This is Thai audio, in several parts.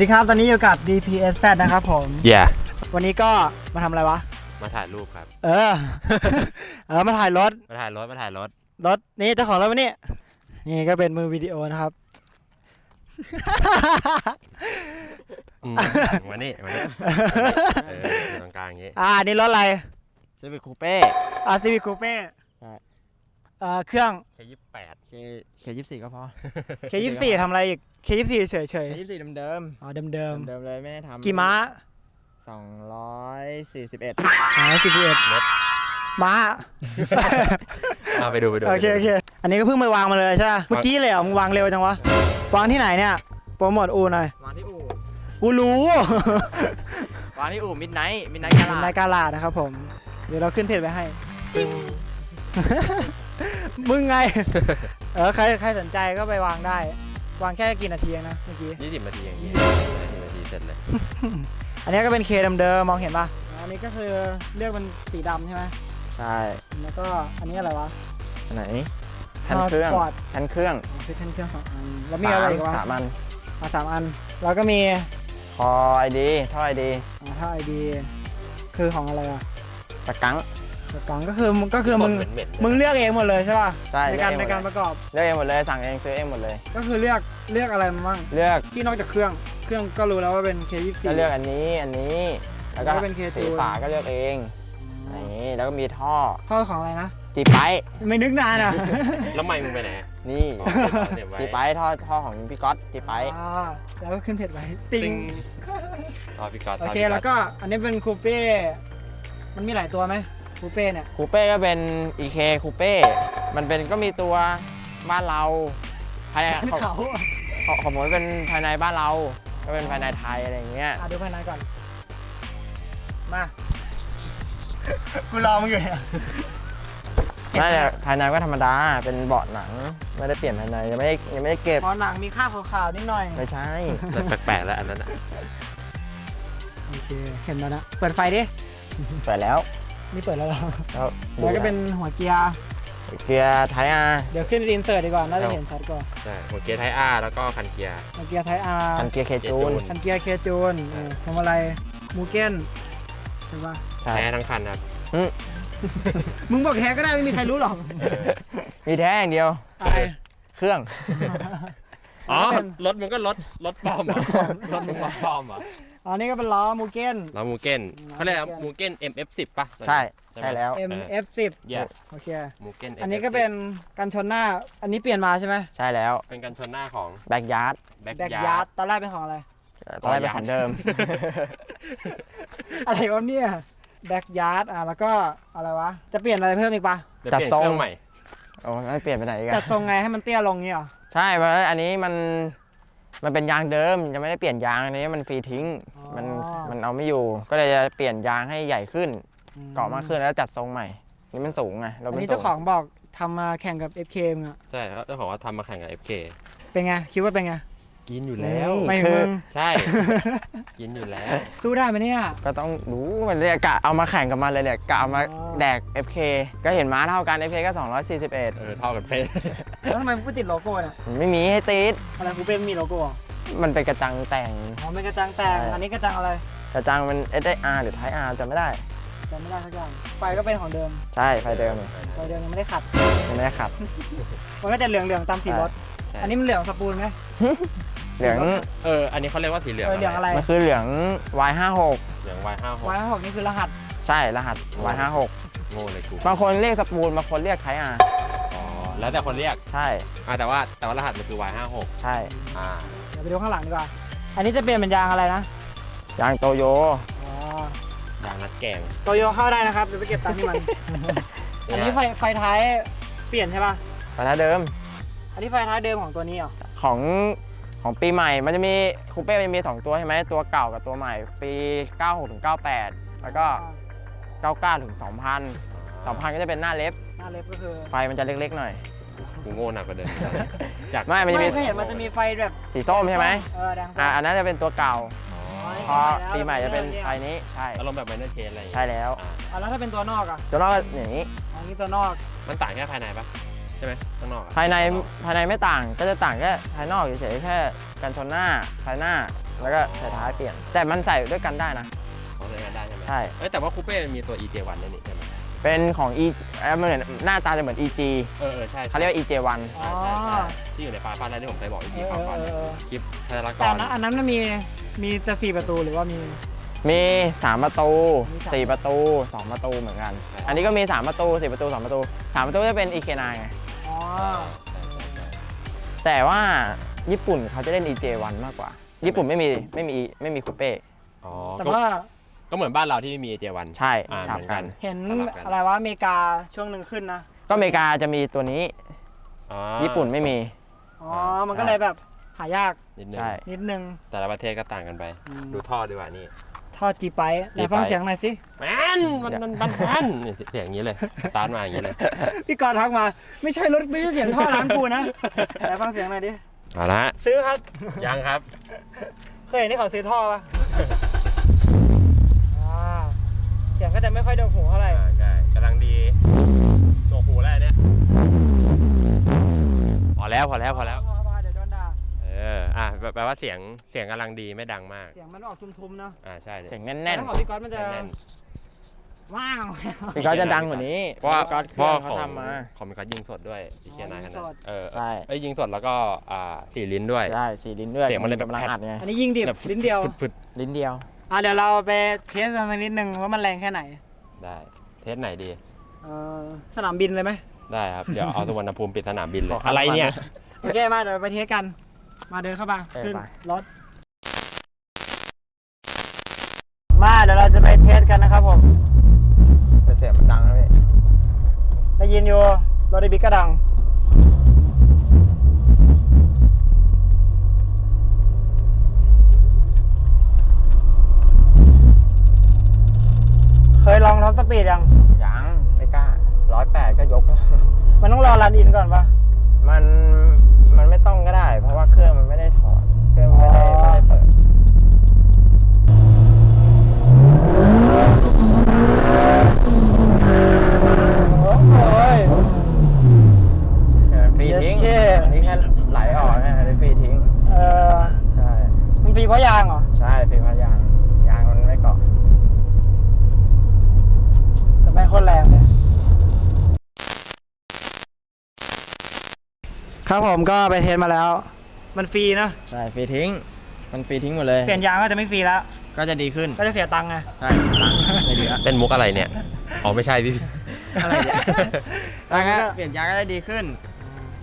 สวัสดีครับ ตอนนี้อยู่กับ DPSZ นะครับผมแย่วันนี้ก็มาทำอะไรวะ มาถ่ายรูปครับ เออ เออ มาถ่ายรถ มาถ่ายรถ มาถ่ายรถ รถ นี่เจ้าของรถวันนี้ นี่ก็เป็นมือวิดีโอนะครับ อืมมานี่มานี่เอออยู่ตรงกลางอย่างงี้อ่าอันนี่รถอะไรซีวิคคูเป้อ่าซีวิคูเป้ ใช่อ่าเครื่องแค่ยี่สิบแปดเคเคยี่สิบสี่ก็พอ K24 ทำอะไรอีก K24 เฉยเฉยเคยี่สิบสี่เดิมเดิมๆอ๋อเดิมเดิมเดิมเลยไม่ได้ทำๆกี่ม้าสองร้อยสี่สิบเอ็ดอ๋อสิบเอ็ดม้า อ่าไปดูไปดูโอเคโอเค อันนี้ก็เพิ่งไปวางมาเลยใช่ไหมเมื่อกี้เลยเหรอมึงวางเร็วจังวะ วางที่ไหนเนี่ย โปรโมทอูหน่อย วางที่อู่กูรู้ วางที่อู่มิดไนท์มิดไนท์กาเป็นลานายกาลาดนะครับผม เดี๋ยวเราขึ้นเพจไว้ให้ มึงไง เออใครใครสนใจก็ไปวางได้ วางแค่กี่นาทีเองนะเมื่อกี้ ยี่สิบนาทีอย่างงี้ยี่สิบนาทีเสร็จเลย อันนี้ก็เป็นเคเดิมๆมองเห็นปะอันนี้ก็คือเลือกเป็นสีดำใช่ไหมใช่แล้วก็อันนี้อะไรวะอันไหนแผ่นเครื่องสปอร์ตแผ่นเครื่องคือแท่นเครื่องสองอัน แล้วมีอะไรอีกวะสามอันมาสามอัน แล้วก็มีคอไอดีท่อไอดีอ่าถ้าไอดี คือของอะไรอะสกัง กระกังก็คือมึงก็คือมึงเหม็นๆมึงเลือกเองหมดเลยใช่ป่ะใช่ในการเลืในอกเองหมดการประกอบเลือกเองหมดเลยสั่งเองซื้อเองหมดเลย ก็คือเลือกเลือกอะไรมาบ้างเลือกที่นอกจากเครื่องเครื่องก็รู้แล้วว่าเป็น K24 ก็เลือกอันนี้อันนี้ แล้วก็แล้วก็เป็น K2 สีฝาก็เลือกเองอย่างนี้แล้วก็มีท่อท่อของอะไรนะ จีไปไม่นึกนานอะแล้วไม่มึงไปไหนนี่อ๋อเสียบไว้จีไปท่อท่อของพี่ก๊อตจีไปอ่าแล้วก็ขึ้นเพจไว้ติติงงต่อพี่ก๊อตโอต่เค พี่แล้วก็อันนี้เป็นคูเป้ มันมีหลายตัวไหม คูเป้เนี่ยคูเป้ก็เป็น EK คูเป้ มันเป็นก็มีตัวบ้านเราภายในของเขาของของผมเป็นภายในบ้านเรา ก็เป็นภายในไทยอะไรอย่างเงี้ย อะดูภายในก่อน มา กูรอมึงอยู่เนี่ยนั่นแหละภายในก็ธรรมดา เป็นเบาะหนัง ไม่ได้เปลี่ยนภายในยังไม่ได้ยังไม่ได้เก็บ พอหนังมีคราบขาวๆนิดหน่อย ไม่ใช่ แต่แปลกๆแล้วอันนั้นอะโอเค เห็นแล้วนะ เปิดไฟดิเปิดแล้ว นี่เปิดแล้วเหรอแล้วดูแล้วก็เป็นหัวเกียร์ เกียร์ไทยอาร์ เดี๋ยวขึ้นอินเสิร์ตดีกว่า น่าจะเห็นชัดกว่าใช่หัวเกียร์ไทยอาร์แล้วก็คันเกียร์ หัวเกียร์ไทยอาร์กันเกียร์เคจูน คันเกียร์เคจูนเออพวงมาลัยมูเก้นใช่ปะใช่ แท้ทั้งคันครับ มึงบอกแท้ก็ได้ไม่มีใครรู้หรอกมีแท้อย่างเดียวอะไรเครื่อง อ๋อเป็นรถมึงก็รถรถปลอมเหรอรถมึงรถปลอมเหรอ อ๋อนี่ก็เป็นล้อมูเก้นแล้วมูเก้นอืมเขาเรียกมูเก้น MF10 ป่ะ ใช่ใช่แล้ว MF10 เย้โอเค มูเก้น อันนี้ก็เป็นกันชนหน้า อันนี้เปลี่ยนมาใช่ไหมใช่แล้วเป็นกันชนหน้าของแบ็กยาร์ดแบ็กแบ็กยายาร์ร์ดดตอนแรกเป็นของอะไร ตอนแรกเป็นของเดิม อะไรวะเนี่ยแบ็กยาร์ดอะแล้วก็อะไรวะ จะเปลี่ยนอะไรเพิ่มอีกปะเดี๋ยวเปลี่ยนจัดทรงเครื่องใหม่โอ้ไม่เปลี่ยนไปไหนอีกันจัดทรงไงให้มันเตี้ยลงเงี้ยเหรอใช่เพราะอันนี้มัน มันเป็นยางเดิมยังไม่ได้เปลี่ยนยางอันนี้มันฟรีทิ้ง มันมันเอาไม่อยู่ ก็เลยจะเปลี่ยนยางให้ใหญ่ขึ้น เกาะมากขึ้นแล้วจัดทรงใหม่ นี่มันสูงไงรถอันมันนี้สูเจ้างของบอกทำมาแข่งกับ FK มึงอะใช่ครับเจ้าของว่าทำมาแข่งกับ FK เป็นไง คิดว่าเป็นไงกินอยู่แล้ว ไม่คืมึองใช่ กินอยู่แล้ว สู้ได้ไหมเนี่ย ก็ต้องรู้มันเลยกะเอามาแข่งกับมันเลยเนี่ยกะเอามาอ๋อ แดก FK ก็เห็นม้าเท่ากัน FK ก็ 241 เออเท่ากันเป๊ะ แล้วทำไมมึงไม่ติดโลโก้เนี่ยมันไม่มีให้ติดอะไรกูเป็นมีโลโก้อะมันเป็นกระจังแต่ง อ๋อเป็นกระจังแต่งใช่ อันนี้กระจังอะไรกระจังมัน SR หรือ Type R จำไม่ได้ จำไม่ได้สักอย่างไฟก็เป็นของเดิมใช่ไฟเดิมไฟเดิมยังไม่ได้ขัด ยังไม่ได้ขับ มันก็จะเหลืองๆตามสีรถ ใช่ อันนี้มันเหลืองสปูนไหมเหลืองเออ อันนี้เขาเรียกว่าสีเหลืองเออเหลืองอะไรมันคือเหลือง Y56 เหลือง Y56 วายหกนี่คือรหัสใช่รหัส Y56 โง่เลยกู บางคนเรียกสปูนบางคนเรียกไทอาร์อ๋อ แล้วแต่คนเรียกใช่อ่าแต่ว่าแต่ว่ารหัสมันคือ Y56 ใช่ อ่าเดี๋ยวไปดูข้างหลังดีกว่า อันนี้จะเปลี่ยนเป็นยางอะไรนะ ยางโตโย อ๋ออย่างนัดแกงโตโยเข้าได้นะครับ เดี๋ยวไปเก็บตังค์ที่มัน อันนี้ไฟไฟท้ายเปลี่ยนใช่ป่ะไฟท้ายเดิมอันนี้ไฟท้ายเดิมของตัวนี้เหรอ ของของปีใหม่มันจะมีคูเป้มันมี 2 ตัวใช่ไหมตัวเก่ากับตัวใหม่ ปี 96ถึง98 แล้วก็ 99ถึง2000 2000ก็จะเป็นหน้าเล็บ หน้าเล็บก็คือไฟมันจะเล็กๆหน่อย กูโง่หนักกว่าเดิมจากไม่ มันจะมีไม่เคยเห็นมันจะมีไฟแบบสีส้มใช่ไหมเออแดงส้อ่ามอันนั้นจะเป็นตัวเก่าอ๋อพอปีใหม่จะเป็นไฟนี้ ใช่ อารมณ์แบบไมเนอร์เชนอะไรอย่างใช่เงี้ยแล้ว อ่าอะแล้วถ้าเป็นตัวนอกอะตัวนอกก็อย่างนี้ อันนี้ตัวนอกมันต่างแค่ภายในปะใช่ไหมข้างนอกอะภายใน ภายในไม่ต่าง ก็จะต่างแค่ภายนอกเฉยๆแค่กันชนหน้าภายหน้า แล้วก็ใส่ท้ายเปลี่ยน แต่มันใส่ด้วยกันได้นะ ของใช้งานได้ใช่ไหมใช่ เอ้ยแต่ว่าคูเป้มันมีตัว EJ1 ด้วยนี่ใช่ไหม เป็นของ e เอ่อมันเหมือนหน้าตาจะเหมือน eg เออเออใช่เขาเรียกว่า ej1 อ๋อ ใช่ใช่ใช่ที่อยู่ในปลาฟ้าแรกที่ผมเคยบอกอีกเอทีอครั้งก่อนเออเออคลิปธนากแต่รอันนั้นอันนั้นมันมีมีแต่สี่ประตูหรือว่ามี มี 3 ประตู มีสาม 4 ประตู 2 ประตูเหมือนกัน อันนี้ก็มี 3 ประตู 4 ประตู 2 ประตู 3 ประตูจะเป็น EK9 ไง อ๋อใช่ใช่ใช่แต่ว่าญี่ปุ่นเขาจะเล่น EJ1 มากกว่า ญี่ปุ่นไม่มีไม่มีไม่มีคูเป้ อ๋อแต่ก็ว่า ก็เหมือนบ้านเราที่ไม่มี EJ1 ใช่อ่าสับเหมือนกักัน น เห็นสลับกัน อะไรว่าอเมริกาช่วงหนึ่งขึ้นนะ ก็อเมริกาจะมีตัวนี้อ๋อญี่ปุ่นไม่มี อ๋อ มันก็เลยแบบหายากนิดนึงใช่ นิดนึง แต่ละประเทศก็ต่างกันไป อืม ดูท่อดีกว่านี่ทอดจีไปไหนฟัง G-Pipe เสียงหน่อยสิ แมนมันมันมันแมนนี่เสียงอย่างนี้เลยสตาร์ทมาอย่างนี้เลยพี่กรณ์ทักมา ไม่ใช่รถไม่ใช่เสียงท่อร้านกูนะไหนฟังเสียงหน่อยดิ เอาละซื้อครับ ยังครับ เคยเห็นที่เขาซื้อท่อปะอ่าเสียงก็จะไม่ค่อยโดนหูเท่าไหร่อ่าใช่กำลังดีหนวกหูแล้วเนี่ยพอแล้วพอแล้วพอแล้ว พอพอเดี๋ยวโดนด่าเออ อะแปลแปลว่าเสียงเสียงกำลังดีไม่ดังมาก เสียงมันออกทุ้มๆเนาะอ่าใช่เสียงแน่แต่นถ้าของพี่ก๊อตมันจะแน่นว้าว ๆพี่ก็จะดังกว่านี้ๆเพราะว่าพี่ก็เคเพรื่ราะองว่าเขาของทำมา ของมันก็ยิงสดด้วยอีเชียนายขนาดยิงสด เออใช่เอ้ยยิงสดแล้วก็อ่าสี่ลิ้นด้วย ใช่สีลิ้นด้วยเสียงมันเลยแบบ กำลังอัดไงอันนี้ยิงดิบแบบลิ้นเดียว ฟึดลิ้นเดียว อะเดี๋ยวเราไปเทสกันสักนิดนึงว่ามันแรงแค่ไหนๆได้ เทสไหนดี เอ่อสนามบินเลยไหมได้ครับ เดี๋ยวเอาสุวรรณภูมิปิดสนามบินเลขยอข้ามอะไรเนี่ย โอเคมาเดี๋ยวไปเทสกัน มาเดินเข้ามาเออขึ้นไป รถ มาเดี๋ยวเราจะไปเทสกันนะครับผม แต่เสียงมันดังนะพี่ได้ยินอยู่รถไอบิ๊กก็ดัง เคยลองท็อ ปสปีดยัง ยังไม่กล้าร้อยแปดก็ยกแล้วมันต้องรอรันอินก่อนปะมันมันไม่ต้องก็ได้ เพราะว่าเครื่องมันไม่ได้ถอด เครื่องไม่ได้อ๋อไม่ได้เปิด โอ้ยเออฟรีทิ้งเย็ดเข้ อันนี้แค่ไหลออกนะอันนี้ฟรีทิ้ง เออใช่ มันฟรีเพราะยางเหรอ ใช่ฟรีพายาง ยางมันไม่เกาะ แต่ไม่ง โคตรแรงเลยครับผมก็ไปเทสมาแล้ว มันฟรีนะ ใช่ฟรีทิ้ง มันฟรีทิ้งหมดเลย เปลี่ยนยางก็จะไม่ฟรีแล้ว ก็จะดีขึ้น ก็จะเสียตังค์ไง ใช่เสียตังค์ไม่เหลือเต้นมุกอะไรเนี่ย อ๋อไม่ใช่พี่ อะไรเนี่ยแล้แล้ววก็ก็เปลี่ยนยางก็จะดีขึ้น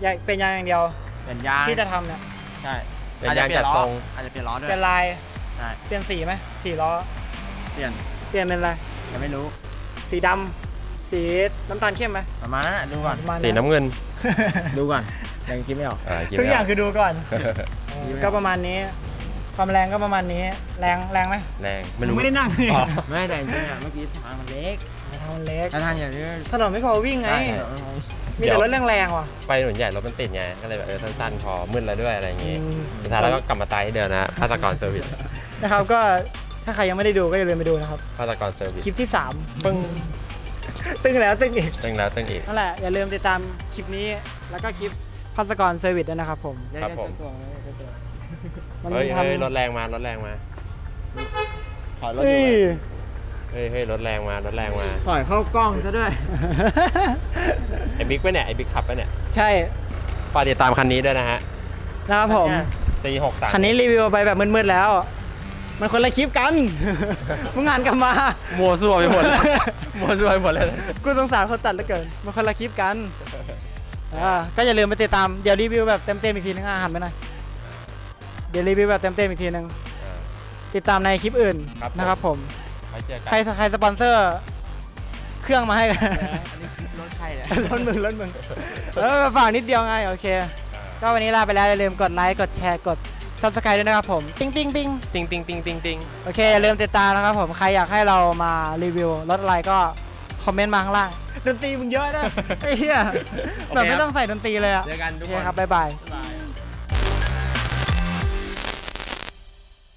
ยางเป็นยางอย่างเดียว เปลี่ยนยาง ที่จะทำเนี่ย ใช่เป็นยางจัดทรง อาจจะเปลี่ยนล้อด้วเปลี่ยยนลาย ใช่ เปลี่ยนสีไหม สีล้อ เปลี่ยน เปลี่ยนเป็นอะไร ยังไม่รู้ สีดำสีน้ำตาลเข้มไหมประมาณนั้นน่ะดูก่อน ประมาณสีน้ำเงินดูก่อนยังคิดไม่ออก อ่าคิดทุกไม่อย่างกคือดูก่อนคิดไม่ออกก็ประมาณนี้ ความแรงก็ประมาณนี้ แรงแรงไหมแรงไม่รู้ ไม่ได้นั่งเลยอ๋อ ไม่แต่จริงๆอะเมื่อกี้ทางมันเล็กทางมันเล็กถ้าทางอย่างนี้ถนนไม่พอวิ่งไง ใช่มีแต่รถแรงๆว่ะ ไปหนุนใหญ่รถมันติดไงก็เลยแบบเออสั้นๆพอมืดแล้วด้วยอะไรอย่างงี้อืม สุดท้ายแล้วก็กลับมาตายที่เดิมนะภาสกรเซอร์วิสนะครับก็ ถ้าใครยังไม่ได้ดูก็อย่าลืมไปดูนะครับภาสกรเซอร์วิสคลิปที่3ปึ้งตึ้งแล้วตึ้งอีกตึงแล้วตึงอีก นั่นแหละ อย่าลืมติดตามคลิปนี้ แล้วก็คลิปพัสกรเซอร์วิสด้วยนะครับผมครับผมมันเฮ้ยทำเฮ้ยรถแรงมารถแรงมาถอยรถเฮ้อยู่ยเฮ้ยเฮ้ยรถแรงมารถแรงมาถอยเข้ากล้องซะด้วย ไอ้บิ๊กปะเนี่ยไอ้บิ๊กขับปะเนี่ยใช่ฝากติดตามคันนี้ด้วยนะฮะ นะครับผม C63 คันนี้รีวิวไปแบบมืดๆแล้ว มันคนละคลิปกัน มึงงานกลับมามัวซั่วไปหมดมัวซั่วไปหมดเลย กูสงสารคนตัดเหลือเกินมันคนละคลิปกันอ่าก็อย่าลืมไปติดตามเดี๋ยวรีวิวแบบเต็มๆอีกทีนึงอะหันไปหน่อยเดี๋ยวรีวิวแบบเต็มๆอีกทีนึงติดตามในคลิปอื่นครับผม นะครับผมไว้เจอกัใครใครสปอนเซอร์ เครื่องมาให้กันอันนี้รถใครเนี่ยรถมึงรถมึงเออฝากนิดเดียวไงโอเค ก็วันนี้ลาไปแล้วอย่าลืมกดไลค์กดแชร์กด subscribe ด้วยนะครับผมปิ๊งปิ๊งปิ๊งติงติงติงติงติงโอเคอย่าลืมติดตามนะครับผมใครอยากให้เรามารีวิวรถอะไรก็คอมเมนต์มาข้างล่างดนตรีมึงเยอะนะไอ้เหี้ยแบบไม่ต้องใส่ดนตรีเลยอะเจอกันโอทุกเคคน ครับบ๊ายบาย